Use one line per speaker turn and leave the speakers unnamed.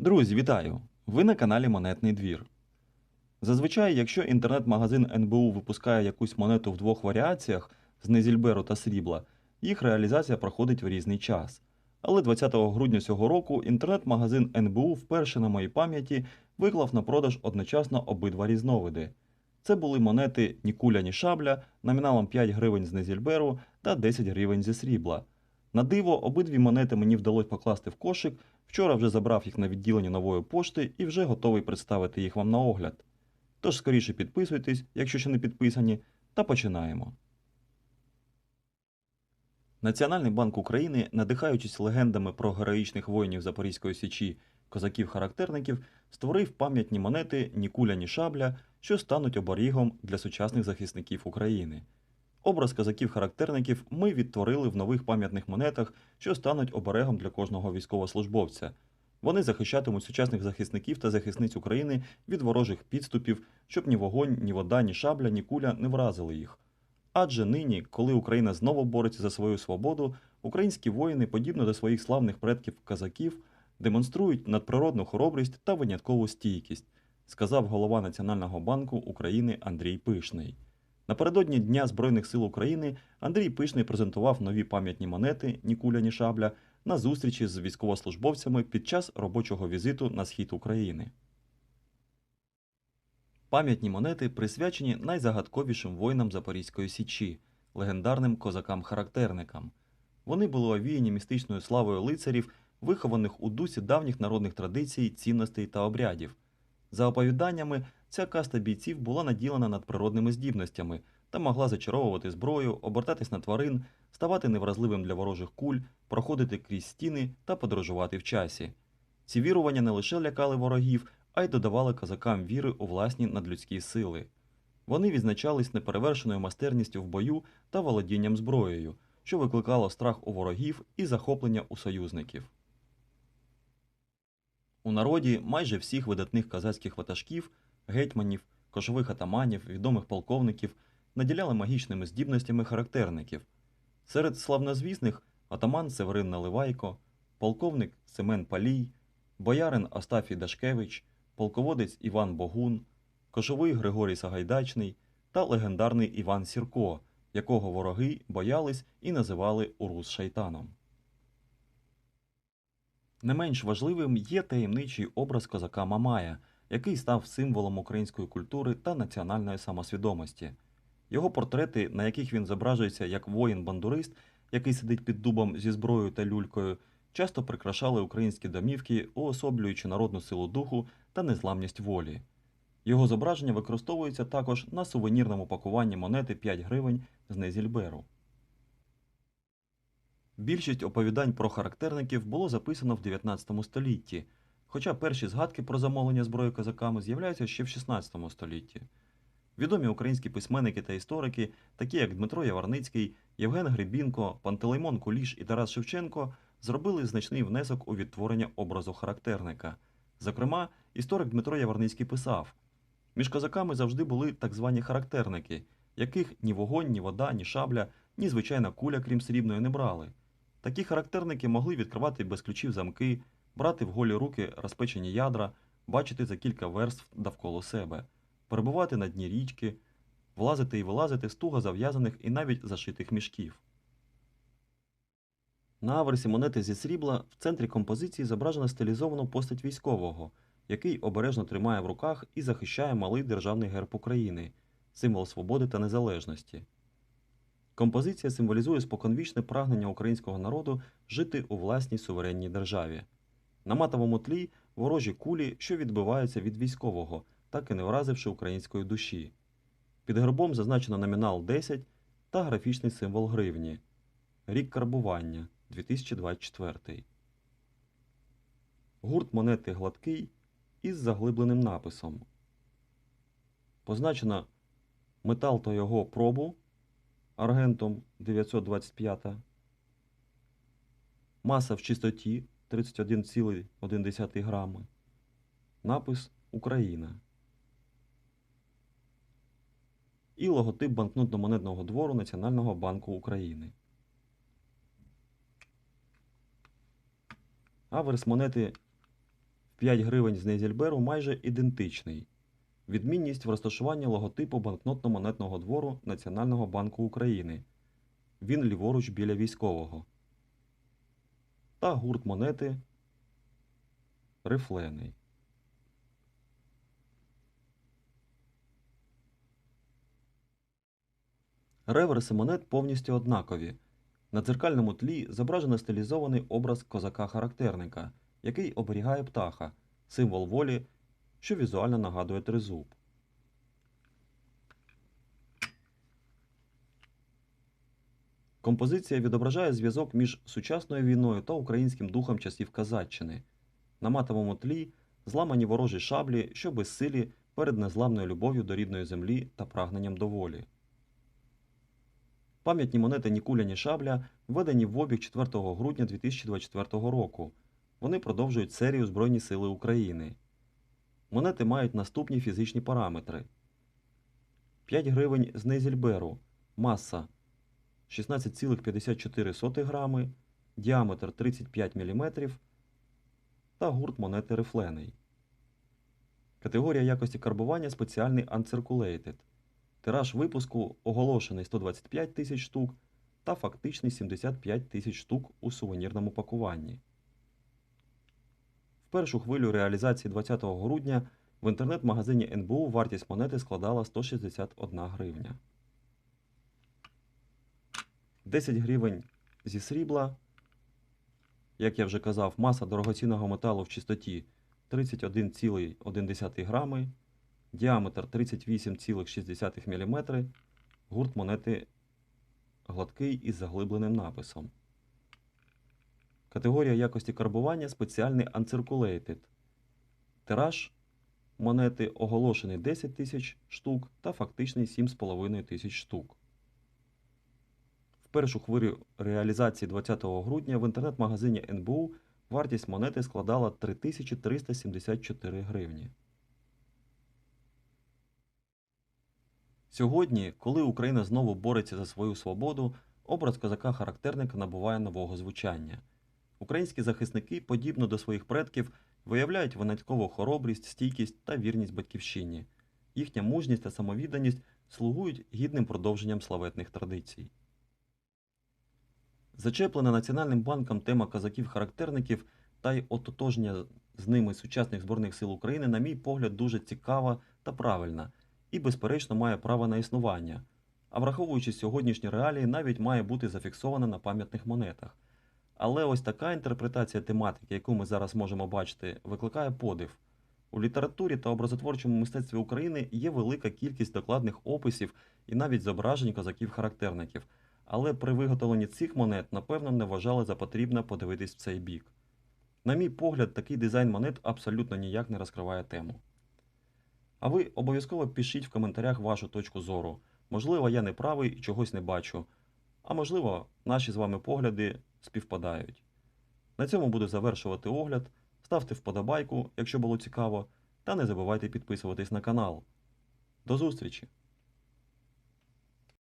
Друзі, вітаю! Ви на каналі Монетний двір. Зазвичай, якщо інтернет-магазин НБУ випускає якусь монету в двох варіаціях з незільберу та срібла, їх реалізація проходить в різний час. Але 20 грудня цього року інтернет-магазин НБУ вперше на моїй пам'яті виклав на продаж одночасно обидва різновиди. Це були монети ні куля, ні шабля номіналом 5 гривень з незільберу та 10 гривень зі срібла. На диво, обидві монети мені вдалося покласти в кошик. Вчора вже забрав їх на відділення нової пошти і вже готовий представити їх вам на огляд. Тож скоріше підписуйтесь, якщо ще не підписані, та починаємо. Національний банк України, надихаючись легендами про героїчних воїнів Запорізької січі, козаків-характерників, створив пам'ятні монети ні куля, ні шабля, що стануть оберігом для сучасних захисників України. Образ козаків-характерників ми відтворили в нових пам'ятних монетах, що стануть оберегом для кожного військовослужбовця. Вони захищатимуть сучасних захисників та захисниць України від ворожих підступів, щоб ні вогонь, ні вода, ні шабля, ні куля не вразили їх. Адже нині, коли Україна знову бореться за свою свободу, українські воїни, подібно до своїх славних предків казаків, демонструють надприродну хоробрість та виняткову стійкість, сказав голова Національного банку України Андрій Пишний. Напередодні Дня Збройних сил України Андрій Пишний презентував нові пам'ятні монети ні куля, ні шабля на зустрічі з військовослужбовцями під час робочого візиту на схід України. Пам'ятні монети присвячені найзагадковішим воїнам Запорізької січі, легендарним козакам-характерникам. Вони були овіяні містичною славою лицарів, вихованих у дусі давніх народних традицій, цінностей та обрядів. За оповіданнями, ця каста бійців була наділена надприродними здібностями та могла зачаровувати зброю, обертатись на тварин, ставати невразливим для ворожих куль, проходити крізь стіни та подорожувати в часі. Ці вірування не лише лякали ворогів, а й додавали козакам віри у власні надлюдські сили. Вони відзначались неперевершеною майстерністю в бою та володінням зброєю, що викликало страх у ворогів і захоплення у союзників. У народі майже всіх видатних козацьких ватажків, гетьманів, кошових атаманів, відомих полковників наділяли магічними здібностями характерників. Серед славнозвісних атаман Северин Наливайко, полковник Семен Палій, боярин Остафій Дашкевич, полководець Іван Богун, кошовий Григорій Сагайдачний та легендарний Іван Сірко, якого вороги боялись і називали Урус Шайтаном. Не менш важливим є таємничий образ козака Мамая, який став символом української культури та національної самосвідомості. Його портрети, на яких він зображується як воїн-бандурист, який сидить під дубом зі зброєю та люлькою, часто прикрашали українські домівки, уособлюючи народну силу духу та незламність волі. Його зображення використовується також на сувенірному пакуванні монети 5 гривень з Незільберу. Більшість оповідань про характерників було записано в 19 столітті, хоча перші згадки про замовлення зброї козаками з'являються ще в 16 столітті. Відомі українські письменники та історики, такі як Дмитро Яварницький, Євген Гребінко, Пантелеймон Куліш і Тарас Шевченко, зробили значний внесок у відтворення образу характерника. Зокрема, історик Дмитро Яварницький писав: між козаками завжди були так звані характерники, яких ні вогонь, ні вода, ні шабля, ні звичайна куля, крім срібної, не брали. Такі характерники могли відкривати без ключів замки, брати в голі руки розпечені ядра, бачити за кілька верств довкола себе, перебувати на дні річки, влазити і вилазити з туго зав'язаних і навіть зашитих мішків. На аверсі монети зі срібла в центрі композиції зображена стилізована постать військового, який обережно тримає в руках і захищає малий державний герб України, символ свободи та незалежності. Композиція символізує споконвічне прагнення українського народу жити у власній суверенній державі. На матовому тлі ворожі кулі, що відбиваються від військового, так і не вразивши української душі. Під гербом зазначено номінал 10 та графічний символ гривні. Рік карбування 2024. Гурт монети гладкий із заглибленим написом. Позначено метал та його пробу аргентом 925. Маса в чистоті 31,1 грами. Напис Україна. І логотип банкнотно-монетного двору Національного банку України. Аверс монети в 5 гривень з Нейзельберу майже ідентичний. Відмінність в розташуванні логотипу банкнотно-монетного двору Національного банку України. Він ліворуч біля військового. Та гурт монети рифлений. Реверси монет повністю однакові. На дзеркальному тлі зображено стилізований образ козака-характерника, який оберігає птаха, символ волі, що візуально нагадує тризуб. Композиція відображає зв'язок між сучасною війною та українським духом часів Казаччини. На матовому тлі зламані ворожі шаблі, що безсилі перед незламною любов'ю до рідної землі та прагненням до волі. Пам'ятні монети Нікуля ні Шабля введені в обіг 4 грудня 2024 року. Вони продовжують серію Збройні Сили України. Монети мають наступні фізичні параметри: 5 гривень з Нейзельберу, маса 16,54 грами, діаметр 35 мм та гурт монети рифлений. Категорія якості карбування спеціальний Uncirculated. Тираж випуску оголошений 125 тисяч штук та фактичний 75 тисяч штук у сувенірному пакуванні. В першу хвилю реалізації 20 грудня в інтернет-магазині НБУ вартість монети складала 161 гривня. 10 гривень зі срібла. Як я вже казав, маса дорогоцінного металу в чистоті 31,1 грами, діаметр 38,6 мм, гурт монети гладкий із заглибленим написом. Категорія якості карбування спеціальний Uncirculated. Тираж монети оголошений 10 тисяч штук та фактичний 7,5 тисяч штук. Першу хвилю реалізації 20 грудня в інтернет-магазині НБУ вартість монети складала 3374 гривні. Сьогодні, коли Україна знову бореться за свою свободу, образ козака-характерника набуває нового звучання. Українські захисники, подібно до своїх предків, виявляють виняткову хоробрість, стійкість та вірність батьківщині. Їхня мужність та самовідданість слугують гідним продовженням славетних традицій. Зачеплена Національним банком тема козаків-характерників та й ототожнення з ними сучасних Збройних сил України, на мій погляд, дуже цікава та правильна і, безперечно, має право на існування, а враховуючи сьогоднішні реалії, навіть має бути зафіксована на пам'ятних монетах. Але ось така інтерпретація тематики, яку ми зараз можемо бачити, викликає подив. У літературі та образотворчому мистецтві України є велика кількість докладних описів і навіть зображень козаків-характерників, але при виготовленні цих монет, напевно, не вважали за потрібне подивитись в цей бік. На мій погляд, такий дизайн монет абсолютно ніяк не розкриває тему. А ви обов'язково пишіть в коментарях вашу точку зору. Можливо, я не правий і чогось не бачу. А можливо, наші з вами погляди співпадають. На цьому буду завершувати огляд. Ставте вподобайку, якщо було цікаво, та не забувайте підписуватись на канал. До зустрічі!